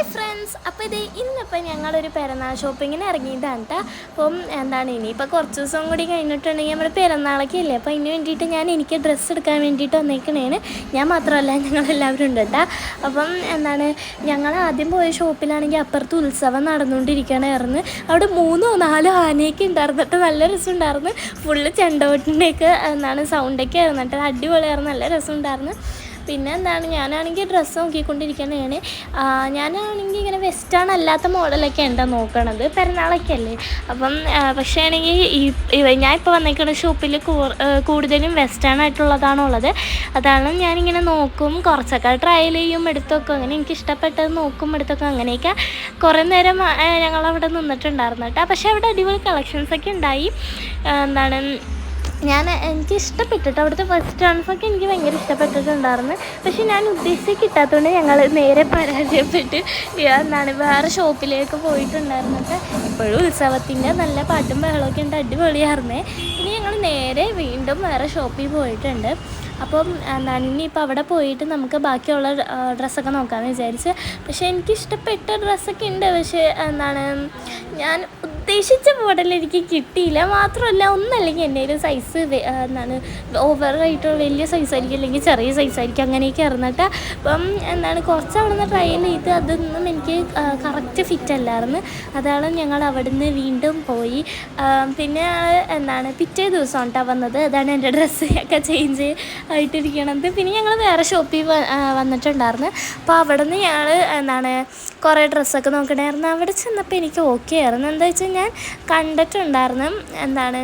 Hi friends അപ്പോൾ ഇത് ഇന്നിപ്പോൾ ഞങ്ങളൊരു പെരുന്നാൾ ഷോപ്പിങ്ങിന് ഇറങ്ങിയതാണ് കേട്ടോ അപ്പം എന്താണ് ഇനിയിപ്പോൾ കുറച്ച് ദിവസം കൂടി കഴിഞ്ഞിട്ടുണ്ടെങ്കിൽ നമ്മുടെ പെരുന്നാളൊക്കെ ഇല്ലേ? അപ്പോൾ അതിന് വേണ്ടിയിട്ട് ഞാൻ എനിക്ക് ഡ്രസ്സ് എടുക്കാൻ വേണ്ടിയിട്ട് വന്നേക്കണേന് ഞാൻ മാത്രമല്ല ഞങ്ങളെല്ലാവരും ഉണ്ട് കേട്ടോ അപ്പം എന്താണ് ഞങ്ങൾ ആദ്യം പോയ ഷോപ്പിലാണെങ്കിൽ അപ്പുറത്ത് ഉത്സവം നടന്നുകൊണ്ടിരിക്കണമായിരുന്നു അവിടെ മൂന്നോ നാലോ ആനയൊക്കെ ഉണ്ടായിരുന്നിട്ട് നല്ല രസം ഉണ്ടായിരുന്നു ഫുള്ള് ചെണ്ടവട്ടിന്റെയൊക്കെ എന്താണ് സൗണ്ടൊക്കെ ആയിരുന്നു കേട്ടോ അടിപൊളിയായിരുന്നു നല്ല രസമുണ്ടായിരുന്നു. പിന്നെ എന്താണ് ഞാനാണെങ്കിൽ ഡ്രസ്സ് നോക്കിക്കൊണ്ടിരിക്കുന്നതാണ്. ഞാനാണെങ്കിൽ ഇങ്ങനെ വെസ്റ്റേൺ അല്ലാത്ത മോഡലൊക്കെ ഉണ്ടോ നോക്കണത്. പെരുന്നാളൊക്കെ അല്ലേ അപ്പം പക്ഷേ ആണെങ്കിൽ ഈ ഞാൻ ഇപ്പോൾ വന്നേക്കുന്ന ഷോപ്പിൽ കൂടുതലും വെസ്റ്റേൺ ആയിട്ടുള്ളതാണ് ഉള്ളത് അതാണ് ഞാനിങ്ങനെ നോക്കും. കുറച്ചൊക്കെ ട്രയൽ ചെയ്യും എടുത്തൊക്കെ. അങ്ങനെ എനിക്ക് ഇഷ്ടപ്പെട്ടത് നോക്കും എടുത്തൊക്കെ. അങ്ങനെയൊക്കെ കുറേ നേരം ഞങ്ങളവിടെ നിന്നിട്ടുണ്ടായിരുന്നു കേട്ടോ പക്ഷേ അവിടെ അടിപൊളി കളക്ഷൻസൊക്കെ ഉണ്ടായി. എന്താണ് ഞാൻ എനിക്ക് ഇഷ്ടപ്പെട്ടിട്ട് അവിടുത്തെ ഫസ്റ്റ് ഡാൻസൊക്കെ എനിക്ക് ഭയങ്കര ഇഷ്ടപ്പെട്ടിട്ടുണ്ടായിരുന്നു. പക്ഷെ ഞാൻ ഉദ്ദേശിച്ച് കിട്ടാത്തതുകൊണ്ട് ഞങ്ങൾ നേരെ പരാജയപ്പെട്ട് എന്താണ് വേറെ ഷോപ്പിലേക്ക് പോയിട്ടുണ്ടായിരുന്നിട്ട് ഇപ്പോഴും ഉത്സവത്തിന്റെ നല്ല പാട്ടും ബഹളമൊക്കെ ഉണ്ട് അടിപൊളിയായിരുന്നേ. ഇനി ഞങ്ങൾ നേരെ വീണ്ടും വേറെ ഷോപ്പിൽ പോയിട്ടുണ്ട്. അപ്പം എന്താണ് ഇനിയിപ്പോൾ അവിടെ പോയിട്ട് നമുക്ക് ബാക്കിയുള്ള ഡ്രസ്സൊക്കെ നോക്കാമെന്ന് വിചാരിച്ച്. പക്ഷേ എനിക്ക് ഇഷ്ടപ്പെട്ട ഡ്രസ്സൊക്കെ ഉണ്ട്. പക്ഷേ എന്താണ് ഞാൻ ഉദ്ദേശിച്ച മോഡൽ എനിക്ക് കിട്ടിയില്ല. മാത്രമല്ല ഒന്നല്ലെങ്കിൽ എന്റെ ഒരു സൈസ് എന്താണ് ഓവറായിട്ട് വലിയ സൈസ് ആയിരിക്കും അല്ലെങ്കിൽ ചെറിയ സൈസ് ആയിരിക്കും അങ്ങനെയൊക്കെ ഇറന്നിട്ട് അപ്പം എന്താണ് കുറച്ച് അവിടെ നിന്ന് ട്രയൽ ചെയ്ത് അതൊന്നും എനിക്ക് കറക്റ്റ് ഫിറ്റ് അല്ലായിരുന്നു. അതാണ് ഞങ്ങൾ അവിടുന്ന് വീണ്ടും പോയി. പിന്നെ എന്താണ് പിറ്റേ ദിവസം കേട്ടോ വന്നത്. അതാണ് എന്റെ ഡ്രസ്സ് ഒക്കെ ചേഞ്ച് ആയിട്ടിരിക്കണത്. പിന്നെ ഞങ്ങൾ വേറെ ഷോപ്പിൽ വന്നിട്ടുണ്ടായിരുന്നു. അപ്പോൾ അവിടെ നിന്ന് ഞങ്ങൾ എന്താണ് കുറേ ഡ്രസ്സൊക്കെ നോക്കണമായിരുന്നു അവിടെ ചെന്നപ്പോൾ എനിക്ക് ഓക്കെ ആയിരുന്നു. എന്താ വെച്ചാൽ ഞാൻ കണ്ടിട്ടുണ്ടായിരുന്നു. എന്താണ്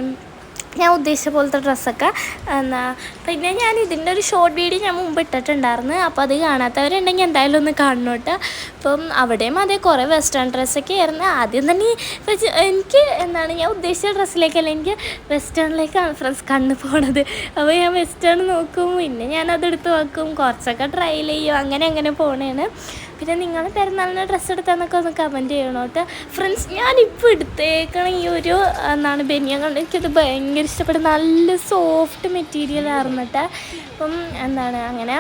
ഞാൻ ഉദ്ദേശിച്ച പോലത്തെ ഡ്രസ്സൊക്കെ. എന്നാ പിന്നെ ഞാൻ ഇതിന്റെ ഒരു ഷോർട്ട് വീഡിയോ ഞാൻ മുമ്പ് ഇട്ടിട്ടുണ്ടായിരുന്നു. അപ്പോൾ അത് കാണാത്തവരുണ്ടെങ്കിൽ എന്തായാലും ഒന്ന് കാണണോട്ട്. അപ്പം അവിടെയും അതേ കുറേ വെസ്റ്റേൺ ഡ്രസ്സൊക്കെ ആയിരുന്നു. ആദ്യം തന്നെ വെച്ച് എനിക്ക് എന്താണ് ഞാൻ ഉദ്ദേശിച്ച ഡ്രസ്സിലേക്കല്ല എനിക്ക് വെസ്റ്റേണിലേക്കാണ് ഫ്രണ്ട്സ് കണ്ണ് പോണത്. അപ്പോൾ ഞാൻ വെസ്റ്റേൺ നോക്കും. പിന്നെ ഞാൻ അതെടുത്ത് വെക്കും. കുറച്ചൊക്കെ ട്രയൽ ചെയ്യും. അങ്ങനെ അങ്ങനെ പോണേണ്. പിന്നെ നിങ്ങൾ പെരുന്നാളിന് ഡ്രസ്സ് എടുത്താന്നൊക്കെ ഒന്ന് കമന്റ് ചെയ്യണം? കേട്ടോ ഫ്രണ്ട്സ് ഞാനിപ്പോൾ എടുത്തേക്കണ ഈ ഒരു എന്താണ് ബനിയൻ കണ്ട് എനിക്കത് ഭയങ്കര ഇഷ്ടപ്പെട്ട. നല്ല സോഫ്റ്റ് മെറ്റീരിയൽ ആയിരുന്നു കേട്ടോ അപ്പം എന്താണ് അങ്ങനെ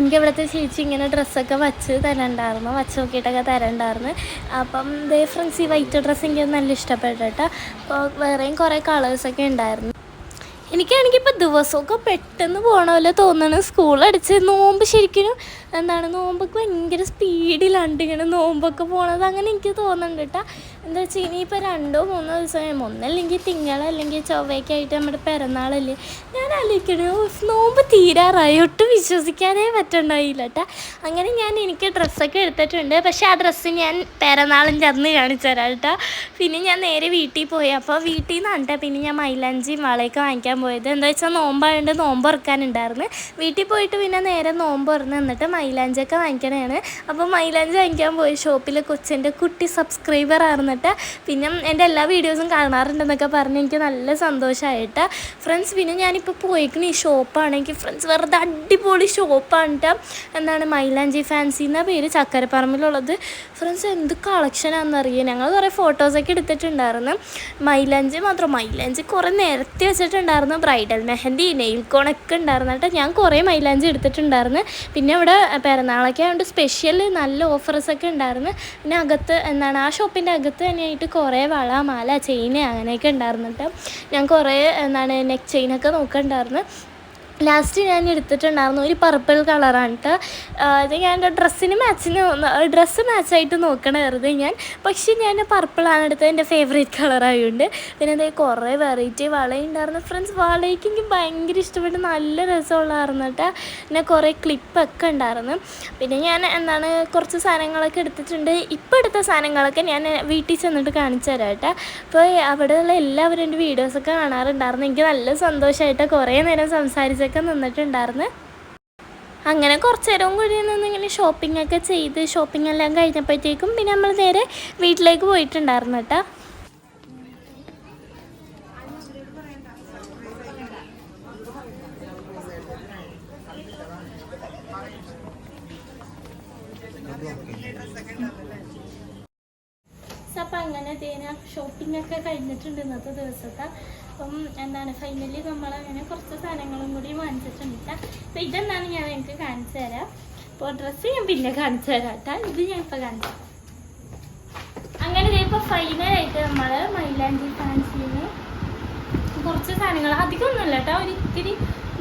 എനിക്ക് ഇവിടുത്തെ ചേച്ചി ഇങ്ങനെ ഡ്രസ്സൊക്കെ വച്ച് തരണ്ടായിരുന്നു. വച്ച് നോക്കിയിട്ടൊക്കെ തരണ്ടായിരുന്നു. അപ്പം ദേ ഫ്രണ്ട്സ് ഈ വൈറ്റ് ഡ്രസ്സ് എനിക്ക് നല്ല ഇഷ്ടപ്പെട്ടു അപ്പോൾ വേറെയും കുറേ കളേഴ്സൊക്കെ ഉണ്ടായിരുന്നു. എനിക്കാണെങ്കിൽ ഇപ്പോൾ ദിവസമൊക്കെ പെട്ടെന്ന് പോണ പോലെ തോന്നണ്. സ്കൂൾ അടിച്ച് നോമ്പ് ശരിക്കും എന്താണ് നോമ്പൊക്കെ ഭയങ്കര സ്പീഡിലാണ്ട് ഇങ്ങനെ നോമ്പൊക്കെ പോണത്. അങ്ങനെ എനിക്ക് തോന്നുന്നുണ്ട് കേട്ടോ. എന്താ വെച്ചാൽ ഇനിയിപ്പോൾ രണ്ടോ മൂന്നോ ദിവസം ഒന്നല്ലെങ്കിൽ തിങ്കൾ അല്ലെങ്കിൽ ചൊവ്വയൊക്കെ ആയിട്ട് നമ്മുടെ പിറന്നാളല്ലേ ഞാൻ ആലോചിക്കണേ. നോമ്പ് തീരാറായി. ഒട്ടും വിശ്വസിക്കാനേ പറ്റണ്ടായില്ല കേട്ടോ അങ്ങനെ ഞാൻ എനിക്ക് ഡ്രസ്സൊക്കെ എടുത്തിട്ടുണ്ട്. പക്ഷേ ആ ഡ്രസ്സ് ഞാൻ പിറന്നാളിന്റെ അന്ന് കാണിച്ചു തരാം കേട്ടോ പിന്നെ ഞാൻ നേരെ വീട്ടിൽ പോയി. അപ്പോൾ വീട്ടിൽ നിന്നാണ് കേട്ടോ പിന്നെ ഞാൻ മൈലാഞ്ചിയും വളയൊക്കെ വാങ്ങിക്കാൻ പോയത്. എന്താ വെച്ചാൽ നോമ്പായതുകൊണ്ട് നോമ്പ് ഉറക്കാനുണ്ടായിരുന്നു വീട്ടിൽ പോയിട്ട് പിന്നെ നേരെ നോമ്പ് ഉറന്ന് നിന്നിട്ട് മൈലാഞ്ചൊക്കെ വാങ്ങിക്കണതാണ്. അപ്പോൾ മൈലാഞ്ചി വാങ്ങിക്കാൻ പോയി. ഷോപ്പിൽ കൊച്ചിന്റെ കുട്ടി സബ്സ്ക്രൈബർ ആയിരുന്നിട്ട് പിന്നെ എന്റെ എല്ലാ വീഡിയോസും കാണാറുണ്ടെന്നൊക്കെ പറഞ്ഞ് എനിക്ക് നല്ല സന്തോഷമായിട്ട് ഫ്രണ്ട്സ് പിന്നെ ഞാനിപ്പോൾ പോയിക്കണ ഈ ഷോപ്പാണ്. എനിക്ക് ഫ്രണ്ട്സ് വെറുതെ അടിപൊളി ഷോപ്പാണ് കേട്ടോ എന്താണ് മൈലാഞ്ചി ഫാൻസി എന്ന പേര് ചക്കരപ്പറമ്പിലുള്ളത്. ഫ്രണ്ട്സ് എന്ത് കളക്ഷനാണെന്നറിയാം ഞങ്ങൾ കുറേ ഫോട്ടോസൊക്കെ എടുത്തിട്ടുണ്ടായിരുന്നു. മൈലാഞ്ചി മാത്രം മൈലാഞ്ചി കുറേ നേരത്തെ വെച്ചിട്ടുണ്ടായിരുന്നു. ബ്രൈഡൽ മെഹന്തി നെയിൽ കോണൊക്കെ ഉണ്ടായിരുന്നു കേട്ടോ. ഞാൻ കുറേ മൈലാഞ്ചി എടുത്തിട്ടുണ്ടായിരുന്നു. പിന്നെ ഇവിടെ പിറന്നാളൊക്കെ ആയതുകൊണ്ട് സ്പെഷ്യൽ നല്ല ഓഫേഴ്സൊക്കെ ഉണ്ടായിരുന്നു. പിന്നെ അകത്ത് എന്താണ് ആ ഷോപ്പിന്റെ അകത്ത് തന്നെയായിട്ട് കുറേ വള മാല ചെയിൻ അങ്ങനെയൊക്കെ ഉണ്ടായിരുന്നു കേട്ടോ ഞാൻ കുറേ എന്താണ് നെക്ക് ചെയിനൊക്കെ നോക്കണ്ടായിരുന്നു. ലാസ്റ്റ് ഞാൻ എടുത്തിട്ടുണ്ടായിരുന്നു ഒരു പർപ്പിൾ കളറാണ് കേട്ടോ അത് ഞാൻ എന്റെ ഡ്രസ്സിന് മാച്ചിന് ഡ്രസ്സ് മാച്ചായിട്ട് നോക്കണമായിരുന്നു ഞാൻ. പക്ഷേ ഞാൻ പർപ്പിളാണ് എടുത്തത് എന്റെ ഫേവറേറ്റ് കളറായതുകൊണ്ട് പിന്നെ അതേ കുറേ വെറൈറ്റി വളയുണ്ടായിരുന്നു ഫ്രണ്ട്സ് വളയ്ക്ക് എനിക്ക് ഭയങ്കര ഇഷ്ടപ്പെട്ട്. നല്ല രസമുള്ളതായിരുന്നു കേട്ടോ. പിന്നെ കുറേ ക്ലിപ്പൊക്കെ ഉണ്ടായിരുന്നു. പിന്നെ ഞാൻ എന്താണ് കുറച്ച് സാധനങ്ങളൊക്കെ എടുത്തിട്ടുണ്ട്. ഇപ്പോൾ എടുത്ത സാധനങ്ങളൊക്കെ ഞാൻ വീട്ടിൽ ചെന്നിട്ട് കാണിച്ചു തരാം കേട്ടോ. അപ്പോൾ അവിടെയുള്ള എല്ലാവരും എന്റെ വീഡിയോസൊക്കെ കാണാറുണ്ടായിരുന്നു. എനിക്ക് നല്ല സന്തോഷമായിട്ട് കുറേ നേരം സംസാരിച്ചൊക്കെ നിന്നിട്ടുണ്ടായിരുന്നു. അങ്ങനെ കുറച്ച് നേരവും കൂടി നിന്ന് ഇങ്ങനെ ഷോപ്പിംഗ് ഒക്കെ ചെയ്ത് ഷോപ്പിംഗ് എല്ലാം കഴിഞ്ഞപ്പോഴത്തേക്കും പിന്നെ നമ്മൾ നേരെ വീട്ടിലേക്ക് പോയിട്ടുണ്ടായിരുന്നു കേട്ടോ. അപ്പം അങ്ങനെ തേന ഷോപ്പിംഗ് ഒക്കെ കഴിഞ്ഞിട്ടുണ്ട് ഇന്നത്തെ ദിവസത്തെ. അപ്പം എന്താണ് ഫൈനലി നമ്മളങ്ങനെ കുറച്ച് സാധനങ്ങളും കൂടി വാങ്ങിച്ചിട്ടുണ്ട് അപ്പം ഇതെന്താണ് ഞാൻ എനിക്ക് കാണിച്ചു തരാം. അപ്പോൾ ഡ്രസ്സ് ഞാൻ പിന്നെ കാണിച്ചു തരാം കേട്ടോ ഇത് ഞാൻ ഇപ്പം കാണിച്ചു അങ്ങനെ ദേ ഇപ്പൊ ഫൈനലായിട്ട് നമ്മൾ മൈലാഞ്ചി ഫാൻസിന് കുറച്ച് സാധനങ്ങൾ. അധികം ഒന്നുമില്ല കേട്ടോ ഒരു ഇത്തിരി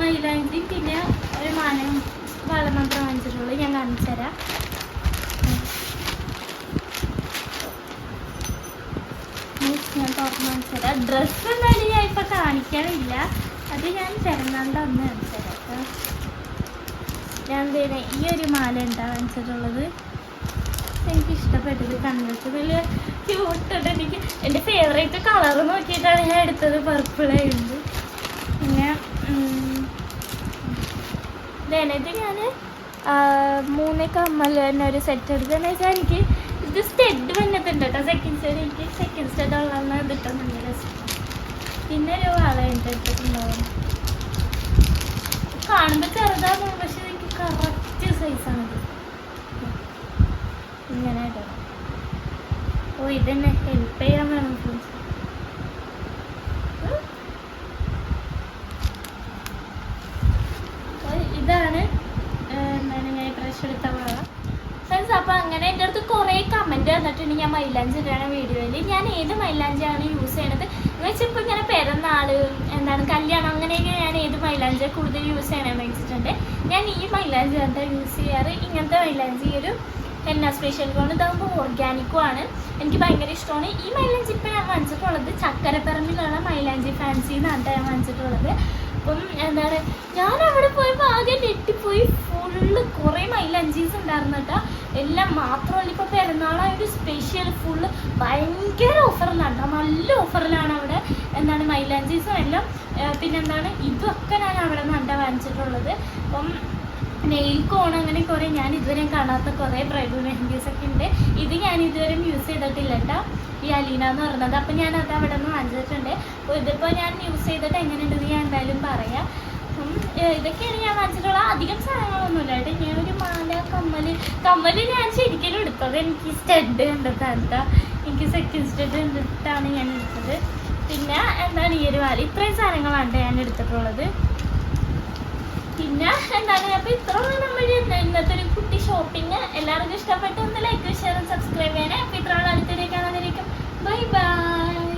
മൈലാഞ്ചി പിന്നെ ഒരു മാനം വളം മാത്രം വാങ്ങിച്ചിട്ടുള്ളൂ ഞാൻ കാണിച്ചു തരാം Next ഞാൻ തുറന്ന് കാണിച്ചു തരാം ഡ്രസ്സ് എന്തായാലും ഞാൻ ഇപ്പൊ കാണിക്കാനില്ല അത് ഞാൻ കാണിച്ചു തരാം ഞാൻ ദേ ഈ ഒരു മാല എന്താ കാണിച്ചിട്ടുള്ളത്? എനിക്ക് ഇഷ്ടപ്പെട്ടത് കണ്ടിട്ട് വലിയ ക്യൂട്ടുണ്ട് എനിക്ക് എന്റെ ഫേവറേറ്റ് കളർ നോക്കിയിട്ടാണ് ഞാൻ എടുത്തത്. പർപ്പിൾ ആയിരുന്നു പിന്നെ ഇതിനകത്ത് ഞാൻ മൂന്ന് കമ്മൽ തന്നെ ഒരു സെറ്റ് എടുത്തതെന്ന് വെച്ചാൽ എനിക്ക് ഇത് സ്റ്റെഡ് വന്നിട്ടുണ്ട് കേട്ടോ. സെക്കൻഡ് സ്റ്റെഡ് എനിക്ക് സെക്കൻഡ് സ്റ്റെഡ് ഉള്ളതെന്ന് കിട്ടുന്നുണ്ട് രസം പിന്നെ ഒരു വള എന്റെ എടുത്തിട്ടുണ്ടാവും കാണുമ്പോൾ ചെറുതാണ് പക്ഷെ എനിക്ക് കറക്റ്റ് സൈസാണിത് ഇങ്ങനെ ഓ ഇതെന്നെ. ഹെൽപ്പ് ചെയ്യാൻ വേണം ഫ്രണ്ട്സ് ഇതാണ് എന്താണ് ഞാൻ ഡ്രസ് എടുത്ത വള. ഫ്രണ്ട്സ് അപ്പോൾ അങ്ങനെ എന്റെ അടുത്ത് കുറേ കമന്റ് വന്നിട്ടുണ്ട്. ഞാൻ മൈലാഞ്ചി ഇടുന്ന വീഡിയോയിൽ ഞാൻ ഏത് മൈലാഞ്ചിയാണ് യൂസ് ചെയ്യണത്? ഇപ്പോൾ ഇങ്ങനെ പിറന്നാൾ എന്താണ് കല്യാണം അങ്ങനെയൊക്കെ ഞാൻ ഏത് മൈലാഞ്ചി കൂടുതൽ യൂസ് ചെയ്യണമെന്ന് വെച്ചിട്ടുണ്ട് ഞാൻ ഈ മൈലാഞ്ചി എന്താ യൂസ് ചെയ്യാറ്? ഇങ്ങനത്തെ മൈലാഞ്ചി ഒരു എന്നാ സ്പെഷ്യൽ ഗോണ് ഇതാകുമ്പോൾ ഓർഗാനിക്കും ആണ്. എനിക്ക് ഭയങ്കര ഇഷ്ടമാണ്. ഈ മൈലാഞ്ചി ഇപ്പം ഞാൻ വാങ്ങിച്ചിട്ടുള്ളത് ചക്കരപ്പറമ്പിലുള്ള മൈലാഞ്ചി ഫാൻസി എന്നാണ് ഞാൻ വാങ്ങിച്ചിട്ടുള്ളത്. അപ്പം എന്താ പറയുക ഞാൻ അവിടെ പോയപ്പോൾ ആകെ ഞെട്ടിപ്പോയി. ഫുള്ള് കുറേ മൈലാഞ്ചീസ് ഉണ്ടായിരുന്നു കേട്ടോ. എല്ലാം മാത്രമല്ല ഇപ്പോൾ പെരുന്നാളായൊരു സ്പെഷ്യൽ ഫുള്ള് ഭയങ്കര കേട്ടോ നല്ല ഓഫറിലാണ് അവിടെ. എന്താണ് മൈലാഞ്ചീസും എല്ലാം പിന്നെ പിന്നെന്താണ് ഇതൊക്കെ ഞാൻ അവിടെ നിന്നാണ് വാങ്ങിച്ചിട്ടുള്ളത് അപ്പം നെയിൽ കോൺ അങ്ങനെ കുറേ ഞാൻ ഇതുവരെ കാണാത്ത കുറേ ബ്രൈഡൽ മെഹന്തീസ് ഒക്കെ ഉണ്ട്. ഇത് ഞാൻ ഇതുവരെ യൂസ് ചെയ്തിട്ടില്ല കേട്ടോ. ഈ അലീന എന്ന് പറഞ്ഞത് അപ്പം ഞാൻ അത് അവിടെ നിന്ന് വാങ്ങിച്ചിട്ടുണ്ട്. അപ്പോൾ ഇതിപ്പോൾ ഞാൻ യൂസ് ചെയ്തിട്ട് എങ്ങനെയുണ്ടെന്ന് ഞാൻ എന്തായാലും പറയാം. അപ്പം ഇതൊക്കെയാണ് ഞാൻ വാങ്ങിച്ചിട്ടുള്ള അധികം സാധനങ്ങളൊന്നുമില്ല കേട്ടോ. ഞാൻ ഒരു മാല കമ്മൽ കമ്മൽ ഞാൻ ശരിക്കും എടുത്തത് എനിക്ക് സ്റ്റഡ് കണ്ടിട്ടാണ് എനിക്ക് സെക്കൻഡ് സ്റ്റെഡ് കണ്ടിട്ടാണ് ഞാൻ എടുത്തത്. പിന്നെ എന്താണ് ഈ ഒരു വാല ഇത്രയും സാധനങ്ങളാണ് ഞാൻ എടുത്തിട്ടുള്ളത്. പിന്നെ എന്താണ്? അപ്പോൾ ഇത്രയുള്ള നമ്മൾ ഇന്നത്തെ ഒരു കുട്ടി ഷോപ്പിംഗ് എല്ലാവർക്കും ഇഷ്ടപ്പെട്ടു ഒന്ന് ലൈക്ക് ഷെയർ സബ്സ്ക്രൈബ് ചെയ്യാനേ അപ്പോൾ ഇത്രയുള്ള അടുത്തേക്ക് കാണാതിരിക്കും ബൈ ബൈ